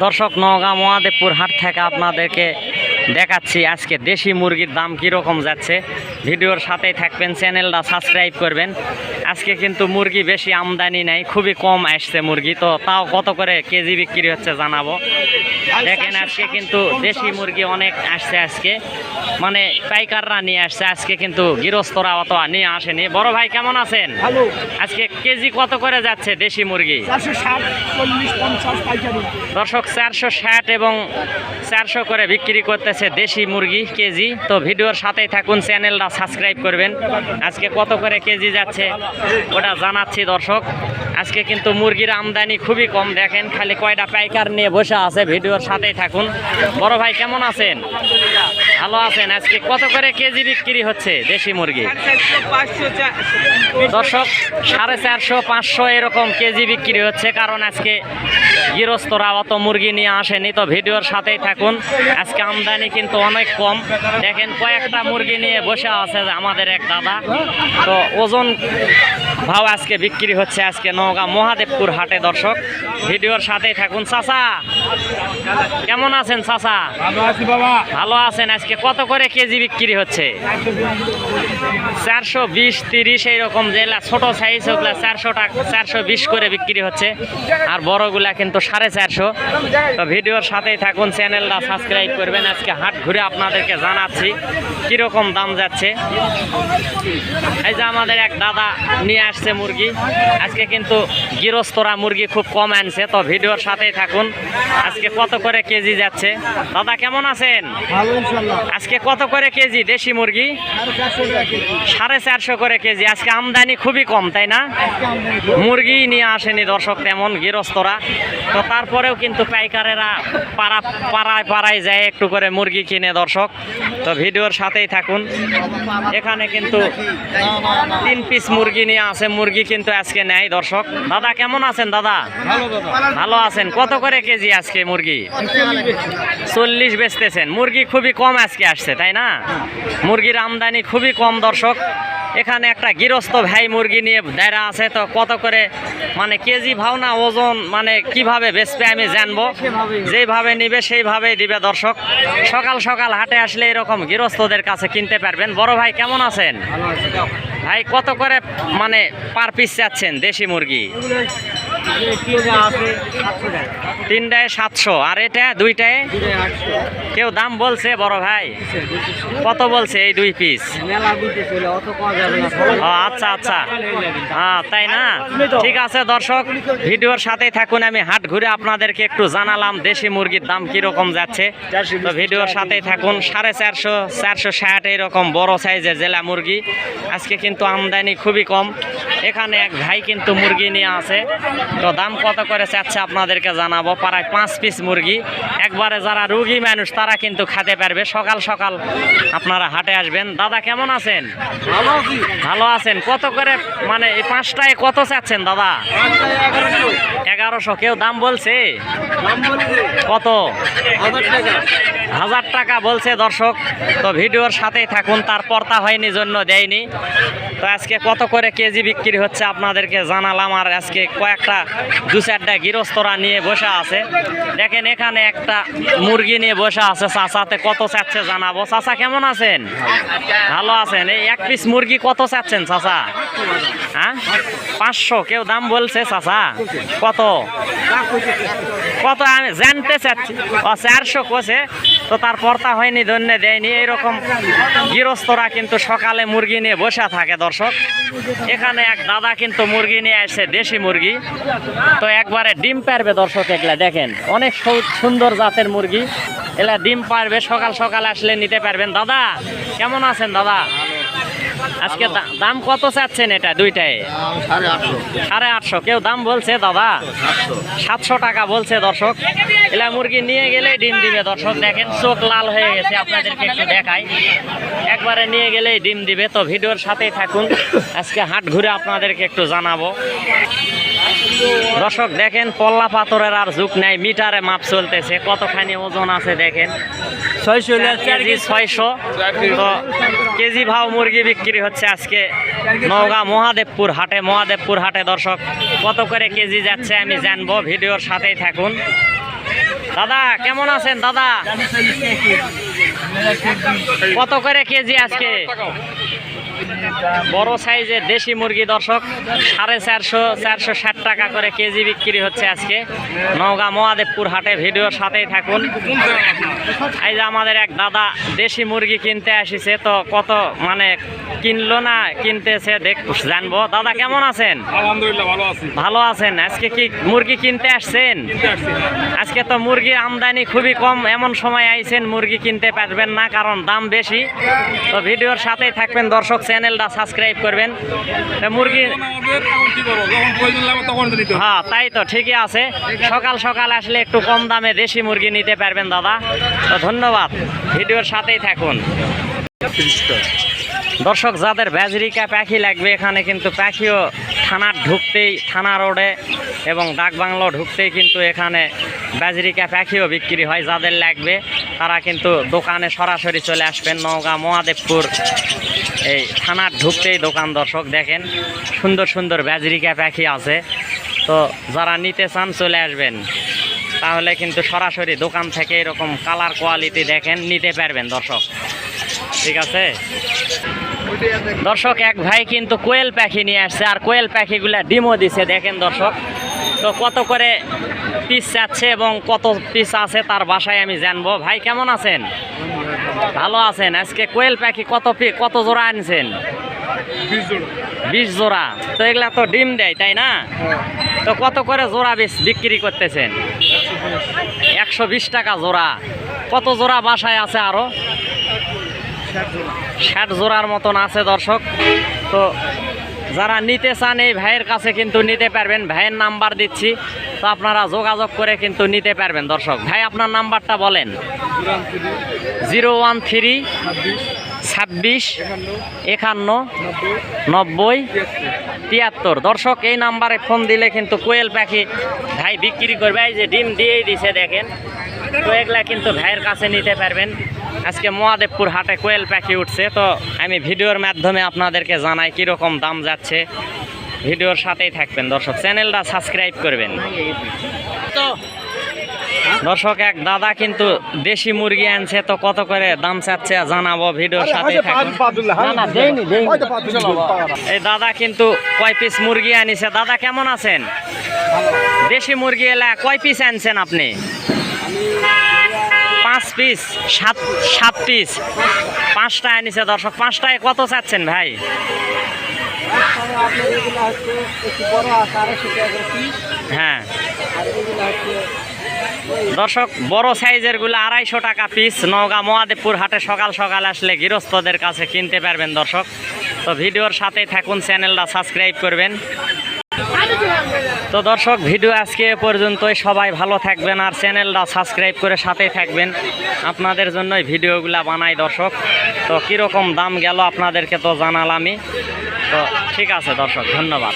দর্শক নওগাঁ মহাদেবপুর হাট থেকে আপনাদেরকে দেখাচ্ছি আজকে দেশি মুরগির দাম কীরকম যাচ্ছে। ভিডিওর সাথেই থাকবেন চ্যানেলটা সাবস্ক্রাইব করবেন। আজকে কিন্তু মুরগি বেশি আমদানি নাই খুবই কম আসছে মুরগি তো তাও কত করে কেজি বিক্রি হচ্ছে জানাব। দেখেন আজকে কিন্তু দেশি মুরগি অনেক আসছে আজকে। মানে পাইকাররা নিয়ে আসছে আজকে কিন্তু গৃহস্থরা অত নিয়ে আসেনি। বড় ভাই কেমন আছেন? আজকে কেজি কত করে যাচ্ছে দেশি মুরগি? দর্শক চারশো ষাট এবং চারশো করে বিক্রি করতেছে দেশি মুরগি, কেজি। তো ভিডিওর সাথেই থাকুন, চ্যানেলটা সাবস্ক্রাইব করবেন। আজকে কত করে কেজি যাচ্ছে, ওটা জানাচ্ছি দর্শক। আজকে কিন্তু মুরগির আমদানি খুবই কম। দেখেন খালি কয়টা পাইকার নিয়ে বসে আছে, ভিডিওর সাথেই থাকুন। বড় ভাই, কেমন আছেন? ভালো আছেন? আজকে কত করে কেজি বিক্রি হচ্ছে দেশি মুরগি? দর্শক, সাড়ে চারশো, পাঁচশো এরকম কেজি বিক্রি হচ্ছে, কারণ আজকে গৃহস্থরা অত মুরগি নিয়ে আসেনি, তো ভিডিওর সাথেই থাকুন। আজকে আমদানি কিন্তু অনেক কম। দেখেন কয়েকটা মুরগি নিয়ে বসে আছে আমাদের এক দাদা। তো ওজন ভাও আজকে বিক্রি হচ্ছে, আজকে নওগাঁ মহাদেবপুর হাটে দর্শক। ভিডিওর সাথেই থাকুন। চাচা কেমন আছেন চাচা? ভালো আছেন? আজকে কত করে কেজি বিক্রি হচ্ছে? চারশো বিশ তিরিশ এইরকম যেগুলা ছোট সাইজ ওগুলা চারশো টাকা চারশো বিশ করে বিক্রি হচ্ছে। আর বড়গুলা কিন্তু সাড়ে চারশো। তো ভিডিওর সাথেই থাকুন চ্যানেলটা সাবস্ক্রাইব করবেন। আজকে হাট ঘুরে আপনাদেরকে জানাচ্ছি কীরকম দাম যাচ্ছে। এই যে আমাদের এক দাদা নিয়ে আসছে মুরগি। আজকে কিন্তু গৃহস্থরা মুরগি খুব কম আনছে তো ভিডিওর সাথেই থাকুন। আজকে কত করে কেজি যাচ্ছে? দাদা কেমন আছেন? আজকে কত করে কেজি দেশি মুরগি? সাড়ে চারশো করে কেজি। আজকে আমদানি খুবই কম তাই না? মুরগি নিয়ে আসেনি দর্শক তেমন গৃহস্থরা। তো তারপরেও কিন্তু পাইকারেরা পাড়া পাড়ায় পাড়ায় যায় একটু করে মুরগি কিনে দর্শক। তো ভিডিওর সাথেই থাকুন। এখানে কিন্তু তিন পিস মুরগি নিয়ে আছে মুরগি কিন্তু আজকে নেয় দর্শক। দাদা কেমন আছেন দাদা? ভালো আছেন। কত করে কেজি আজকে মুরগি? চল্লিশ বেচতেছেন। মুরগি খুবই কম আজকে আসছে তাই না? মুরগির আমদানি খুবই কম দর্শক। এখানে একটা গৃহস্থ ভাই মুরগি নিয়ে দাঁড়া আছে তো কত করে মানে কেজি ভাও না ওজন মানে কীভাবে বেচবে আমি জানব। যেইভাবে নিবে সেইভাবেই দিবে দর্শক। সকাল সকাল হাটে আসলে এরকম গৃহস্থদের কাছে কিনতে পারবেন। বড় ভাই কেমন আছেন? ভাই কত করে মানে পার পিস চাচ্ছেন দেশি মুরগি? তিনটায় সাতশো আর এটা দুইটায়? কেউ দাম বলছে বড় ভাই। কত বলছে এই দুই পিস আচ্ছা আচ্ছা। হ্যাঁ তাই না? ঠিক আছে দর্শক ভিডিওর সাথেই থাকুন। আমি হাট ঘুরে আপনাদেরকে একটু জানালাম দেশি মুরগির দাম কীরকম যাচ্ছে। তো ভিডিওর সাথেই থাকুন সাড়ে চারশো চারশো ষাট এরকম বড় সাইজের জেলা মুরগি। আজকে কিন্তু আমদানি খুবই কম। এখানে এক ভাই কিন্তু মুরগি নিয়ে আছে তো দাম কত করে চাচ্ছে আপনাদেরকে জানাব। প্রায় পাঁচ পিস মুরগি। একবারে যারা রুগী মানুষ তারা কিন্তু খেতে পারবে। সকাল সকাল আপনারা হাটে আসবেন। দাদা কেমন আছেন? ভালো ভালো আছেন। কত করে মানে এই পাঁচটায় কত চাচ্ছেন দাদা? এগারোশো। কেউ দাম বলছে? কত? হাজার টাকা। বলছে দর্শক। তো ভিডিওর সাথেই থাকুন। তার পর্তা হয়নি জন্য দেয়নি। তো আজকে কত করে কেজি বিক্রি হচ্ছে, আপনাদেরকে জানালাম। আর আজকে কয়েকটা দু চারটা গৃহস্থরা নিয়ে বসে আছে। দেখেন, এখানে একটা মুরগি নিয়ে বসে আছে। চাচাতে কত চাচ্ছে জানাব। চাচা, কেমন আছেন? ভালো আছেন? এই এক পিস মুরগি কত চাচ্ছেন চাচা? হ্যাঁ? পাঁচশো, কেউ দাম বলছে চাচা? কত? কত আমি জানতে চাচ্ছি। ও, চারশো কোষে তো তার পর্তা হয়নি, ধন্য দেয়নি। এইরকম গৃহস্থরা কিন্তু সকালে মুরগি নিয়ে বসে থাকে, দর্শক। এখানে এক দাদা কিন্তু মুরগি নিয়ে আসছে, দেশি মুরগি। তো একবারে ডিম পারবে দর্শক এগুলা, দেখেন। অনেক সুন্দর জাতের মুরগি। এলা ডিম পারবে, সকাল সকাল আসলে নিতে পারবেন। দাদা, কেমন আছেন দাদা? আজকে দাম কত চাচ্ছেন এটা দুইটায়? সাড়ে আটশো। কেউ দাম বলছে, দাদা? সাতশো টাকা বলছে দর্শক। এলা মুরগি নিয়ে গেলেই ডিম দিবে দর্শক। দেখেন, চোখ লাল হয়ে গেছে, আপনাদেরকে একটু দেখাই। একবারে নিয়ে গেলেই ডিম দিবে। তো ভিডিওর সাথেই থাকুন। আজকে হাট ঘুরে আপনাদেরকে একটু জানাব। দর্শক দেখেন পল্লা পাথরের আর যুগ নাই মিটারে মাপ চলতেছে কতখানি ওজন আছে দেখেন। ছয়শো কেজি। ছয়শো। তো কেজি ভাও মুরগি বিক্রি হচ্ছে আজকে নওগাঁ মহাদেবপুর হাটে। মহাদেবপুর হাটে দর্শক কত করে কেজি যাচ্ছে আমি জানব ভিডিওর সাথেই থাকুন। দাদা কেমন আছেন দাদা? কত করে কেজি আজকে? বড় সাইজের দেশি মুরগি দর্শক সাড়ে চারশো চারশো ষাট টাকা করে কেজি বিক্রি হচ্ছে আজকে। নওগাঁ মহাদেবপুর হাটে ভিডিওর সাথেই থাকুন। এই যে আমাদের এক দাদা দেশি মুরগি কিনতে আসিছে তো কত মানে কিনলো না কিনতেছে দেখ জানব। দাদা কেমন আছেন? আলহামদুলিল্লাহ ভালো আছি। ভালো আছেন? আজকে কি মুরগি কিনতে আসছেন? আজকে তো মুরগির আমদানি খুবই কম এমন সময় আইছেন মুরগি কিনতে পারবেন না কারণ দাম বেশি। তো ভিডিওর সাথেই থাকবেন দর্শক চ্যানেলটা সাবস্ক্রাইব করবেন। মুরগি হ্যাঁ তাই তো ঠিকই আছে। সকাল সকাল আসলে একটু কম দামে দেশি মুরগি নিতে পারবেন দাদা। তো ধন্যবাদ ভিডিওর সাথেই থাকুন। দর্শক যাদের ব্যাজরিকা পাখি লাগবে এখানে কিন্তু পাখিও থানার ঢুকতেই, থানা রোডে এবং ডাকবাংলো ঢুকতেই কিন্তু এখানে ব্যাজরিকা পাখিও বিক্রি হয়, যাদের লাগবে তারা কিন্তু দোকানে সরাসরি চলে আসবেন, নওগাঁ, মহাদেবপুর। এই থানার ঢুকতেই দোকান দর্শক দেখেন, সুন্দর সুন্দর ব্যাজরিকা পাখি আছে। তো যারা নিতে চান চলে আসবেন। তাহলে কিন্তু সরাসরি দোকান থেকে এরকম কালার কোয়ালিটি দেখেন নিতে পারবেন দর্শক। ঠিক আছে? দর্শক এক ভাই কিন্তু কোয়েল পাখি নিয়ে আসছে আর কোয়েল পাখিগুলা ডিমও দিছে দেখেন দর্শক। তো কত করে পিস চাচ্ছে এবং কত পিস আছে তার বাসায় আমি জানব। ভাই কেমন আছেন? ভালো আছেন? আজকে কোয়েল পাখি কত পি- কত জোড়া আনছেন? বিশ জোড়া। তো এগুলা তো ডিম দেয় তাই না? তো কত করে জোড়া বিক্রি করতেছেন? একশো বিশ টাকা জোড়া। কত জোড়া বাসায় আছে আরও? ষাট জোড়ার মতন আছে দর্শক। তো যারা নিতে চান এই ভাইয়ের কাছে কিন্তু নিতে পারবেন। ভাইয়ের নাম্বার দিচ্ছি। তো আপনারা যোগাযোগ করে কিন্তু নিতে পারবেন দর্শক। ভাই, আপনার নাম্বারটা বলেন। জিরো ওয়ান থ্রি ছাব্বিশ একান্ন নব্বই। তিয়াত্তর। দর্শক, এই নাম্বারে ফোন দিলে কিন্তু কোয়েল পাখি ভাই বিক্রি করবে। এই যে ডিম দিয়েই দিছে, দেখেন। তো এগুলা কিন্তু ভাইয়ের কাছে নিতে পারবেন। আজকে মহাদেবপুর হাটে কোয়েল পাখি উঠছে। তো আমি ভিডিওর মাধ্যমে আপনাদেরকে জানাই কীরকম দাম যাচ্ছে। ভিডিওর সাথেই থাকবেন দর্শক। চ্যানেলটা সাবস্ক্রাইব করবেন। তো দর্শক এক দাদা কিন্তু দেশি মুরগি আনছে তো কত করে দাম চাচ্ছে জানাব ভিডিওর সাথে এই দাদা কিন্তু কয় পিস মুরগি আনিছে? দাদা কেমন আছেন? দেশি মুরগি এলা কয় পিস আনছেন আপনি? পাঁচ পিস সাত সাত পিস। পাঁচটা আনিছে দর্শক পাঁচটায় কত চাচ্ছেন ভাই? হ্যাঁ। দর্শক, বড় সাইজেরগুলো আড়াইশো টাকা পিস নওগাঁ মহাদেবপুর হাটে সকাল সকাল আসলে গৃহস্থদের কাছে কিনতে পারবেন দর্শক। তো ভিডিওর সাথেই থাকুন, চ্যানেলটা সাবস্ক্রাইব করবেন। তো দর্শক, ভিডিও আজকে এ পর্যন্তই। সবাই ভালো থাকবেন আর চ্যানেলটা সাবস্ক্রাইব করে সাথেই থাকবেন। আপনাদের জন্যই ভিডিওগুলা বানাই দর্শক। তো কীরকম দাম গেল আপনাদেরকে তো জানালামই। তো ঠিক আছে দর্শক, ধন্যবাদ।